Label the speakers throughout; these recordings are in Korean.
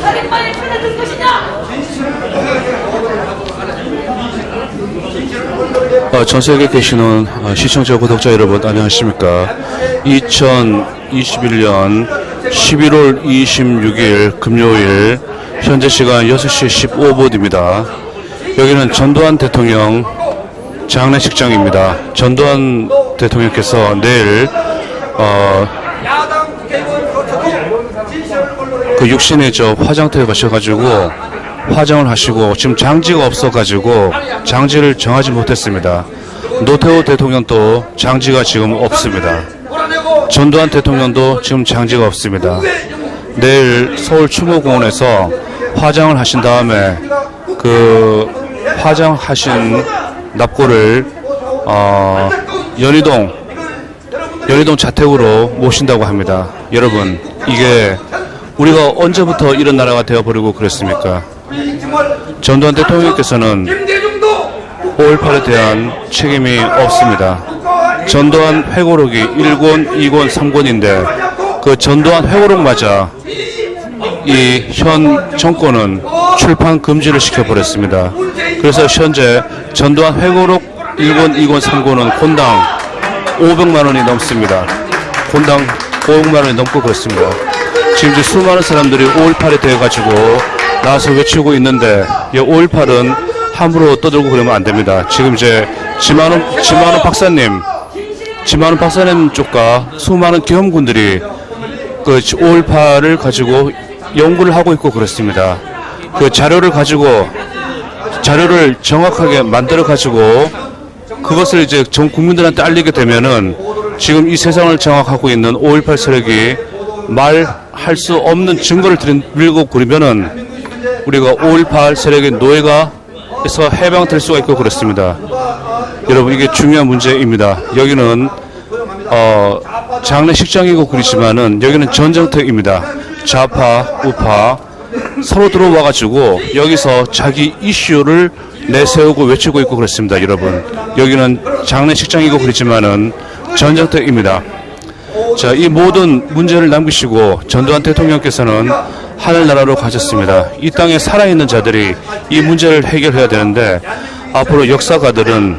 Speaker 1: 살인마에 찾아든 것이냐?
Speaker 2: 어, 전 세계에 계시는 어, 시청자, 구독자 여러분 안녕하십니까? 2021년 11월 26일 금요일 현재 시간 6시 15분입니다. 여기는 전두환 대통령 장례식장입니다. 전두환 대통령께서 내일 어,
Speaker 3: 야당 국회의원으로서도 진실을 언론에
Speaker 2: 그 육신에 저 화장터에 가셔가지고 화장을 하시고 지금 장지가 없어가지고 장지를 정하지 못했습니다. 노태우 대통령도 장지가 지금 없습니다. 전두환 대통령도 지금 장지가 없습니다. 내일 서울 추모공원에서 화장을 하신 다음에 그 화장하신 납고를 어, 연희동 연희동 자택으로 모신다고 합니다. 여러분 이게 우리가 언제부터 이런 나라가 되어버리고 그랬습니까? 전두환 대통령께서는
Speaker 3: 김대중도
Speaker 2: 5.18에 대한 책임이 없습니다. 전두환 회고록이 1권, 2권, 3권인데 그 전두환 회고록마저 이 현 정권은 출판 금지를 시켜버렸습니다. 그래서 현재 전두환 회고록 1권, 2권, 3권은 곤당 500만 원이 넘습니다. 곤당 500만 원이 넘고 그렇습니다. 지금 이제 수많은 사람들이 5.18에 대해 가지고 나와서 외치고 있는데 이 5.18은 함부로 떠들고 그러면 안 됩니다. 지금 이제 지만원 지만원 박사님, 지만원 박사님 쪽과 수많은 경험군들이 그 5.18을 가지고 연구를 하고 있고 그렇습니다. 그 자료를 가지고 자료를 정확하게 만들어 가지고 그것을 이제 전 국민들한테 알리게 되면은 지금 이 세상을 장악하고 있는 5.18 세력이 말 할 수 없는 증거를 들인 밀고 그러면은 우리가 5.18 세력의 노예가 에서 해방될 수가 있고 그렇습니다. 여러분 이게 중요한 문제입니다. 여기는 어, 장례식장이고 그렇지만은 여기는 전쟁터입니다. 좌파, 우파 서로 들어와 가지고 여기서 자기 이슈를 내세우고 외치고 있고 그렇습니다. 여러분 여기는 장례식장이고 그렇지만은 전쟁터입니다. 자, 이 모든 문제를 남기시고 전두환 대통령께서는 하늘나라로 가셨습니다. 이 땅에 살아있는 자들이 이 문제를 해결해야 되는데 앞으로 역사가들은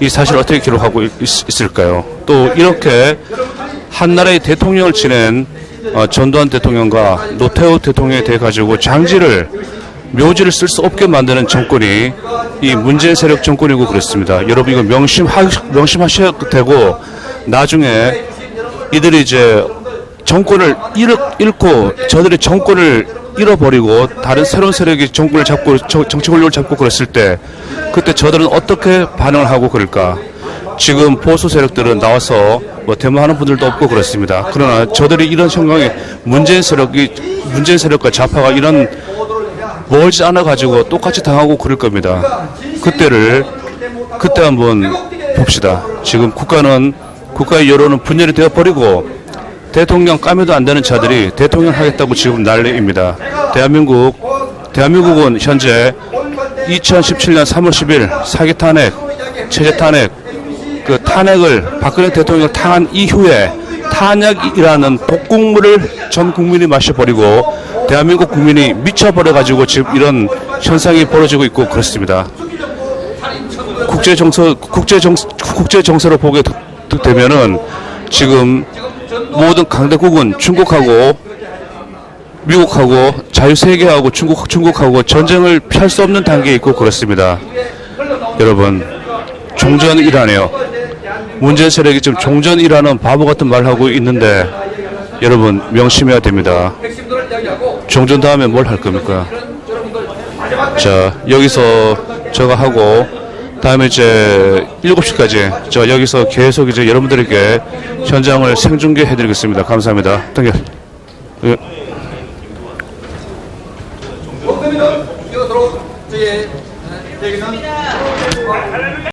Speaker 2: 이 사실을 어떻게 기록하고 있, 있을까요? 또 이렇게 한 나라의 대통령을 지낸 어, 전두환 대통령과 노태우 대통령에 대해 가지고 장지를 묘지를 쓸 수 없게 만드는 정권이 이 문재인 세력 정권이고 그렇습니다. 여러분 이거 명심하, 명심하셔야 되고 나중에 이들이 이제 정권을 잃, 잃고 저들이 정권을 잃어버리고 다른 새로운 세력이 정권을 잡고 정- 정치 권력을 잡고 그랬을 때 그때 저들은 어떻게 반응을 하고 그럴까? 지금 보수 세력들은 나와서 뭐 데모하는 분들도 없고 그렇습니다. 그러나 저들이 이런 상황에 문재인 세력이 문재인 세력과 좌파가 이런 멀지 않아 가지고 똑같이 당하고 그럴 겁니다. 그때를 그때 한번 봅시다. 지금 국가는 국가의 여론은 분열이 되어 버리고 대통령 까매도 안 되는 자들이 대통령 하겠다고 지금 난리입니다. 대한민국 대한민국은 현재 2017년 3월 10일 사기 탄핵, 체제 탄핵, 그 탄핵을 박근혜 대통령을 당한 이후에 탄약이라는 독국물을 전 국민이 마셔버리고 대한민국 국민이 미쳐버려가지고 지금 이런 현상이 벌어지고 있고 그렇습니다. 국제 정서 국제 정 국제 정세로 보게 되- 되면은 지금 모든 강대국은 중국하고 미국하고 자유세계하고 중국 중국하고 전쟁을 피할 수 없는 단계에 있고 그렇습니다. 여러분 종전이라네요. 문재인 세력이 지금 종전이라는 바보 같은 말을 하고 있는데 여러분 명심해야 됩니다. 종전 다음에 뭘 할 겁니까? 자, 여기서 제가 하고, 다음에 이제 7시까지 저 여기서 계속 이제 여러분들에게 현장을 생중계 해드리겠습니다. 감사합니다. 등결. 예.
Speaker 3: 저희의 얘기는